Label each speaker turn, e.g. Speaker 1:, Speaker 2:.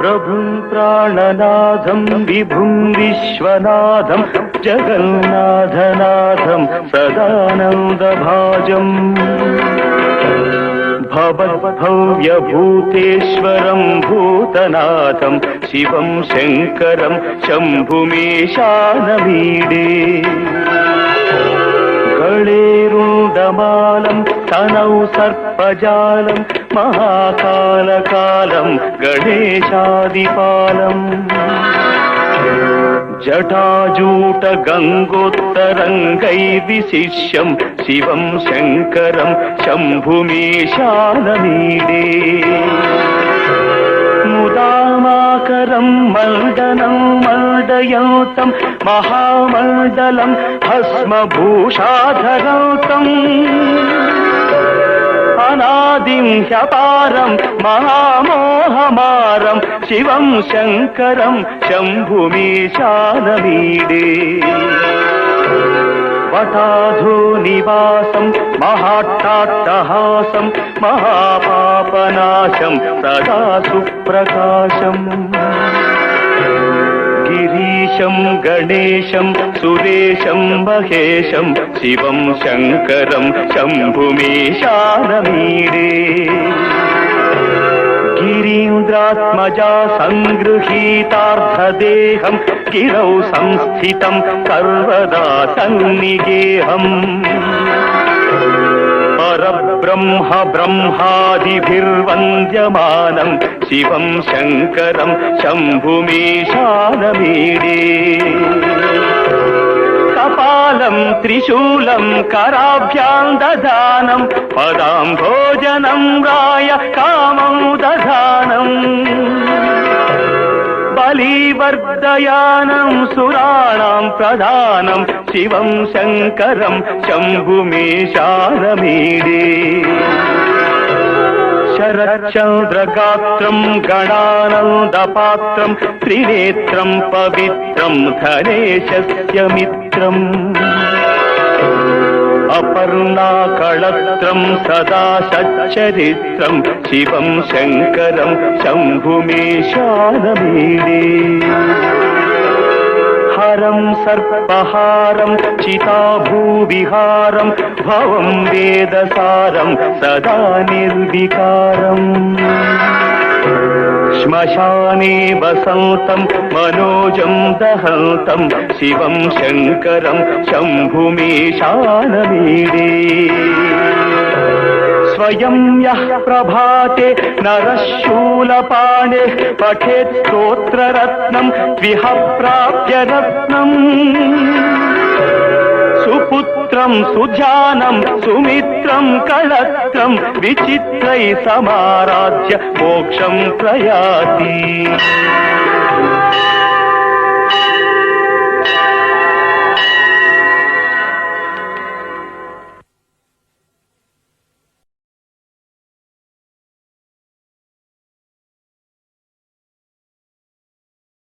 Speaker 1: ప్రభుం ప్రాణనాథం విభుం విశ్వనాథం జగన్నాథనాథం సదానందభాజం భవద్భవ్యభూతేశ్వరం భూతనాథం శివం శంకరం శంభుమేశానమీడే గళేరుండమాలం తనౌ సర్పజాలం మహాకాలకాలం గణేశాదిపాలం. జటాజూట గంగోత్తరంగై విశిష్యం శివం శంకరం శంభుమేశానమీడే. ముదామాకరం మండనం మండయంతం మహామండలం భస్మభూషాధరంతం. అనాదిం హ్యపారం మహామోహమారం శివం శంకరం శంభుమీశానమీడే. వటాధో నివాసం మహాట్టాట్టహాసం మహాపాపనాశం సదా సుప్రకాశం. గిరీశం గణేశం సురేశం మహేశం శివం శంకరం శంభుమేశానమీడే గిరీంద్రాత్మజా సంగృహీతార్థదేహం గిరౌ సంస్థితం సర్వదా సన్నిగేహం. బ్రహ్మ బ్రహ్మాదిభిర్వంద్యమానం శివం శంకరం శంభుమీశానమీడే కపాలం త్రిశూలం కరాభ్యాం దదానం పదాం భోజనం రాయ కామం దధానం బలీవర్దయానం సురాణం ప్రధానం శివం శంకరం శంభుమేశానమీడే శరచంద్రగాత్రం గణానందపాత్రం త్రినేత్రం పవిత్రం ధనేశస్య మిత్రం. అపర్ణాకళత్రం సదా సచ్చరిత్రం శివం శంకరం శంభుమేశానమీడే హరం సర్పహారం చితాభూవిహారం భవం వేదసారం సదా నిర్వికారం శ్మశానే వసంతం మనోజం దహంతం శివం శంకరం శంభుమేశానమీడే స్వయం యః ప్రభాతే నరశూలపాణే పఠేత్ స్తోత్రరత్నం ద్విహ ప్రాప్య రత్నం సుపుత్రం సుజానం సుమిత్రం కళత్రం విచిత్రై సమారాధ్య మోక్షం ప్రయాతి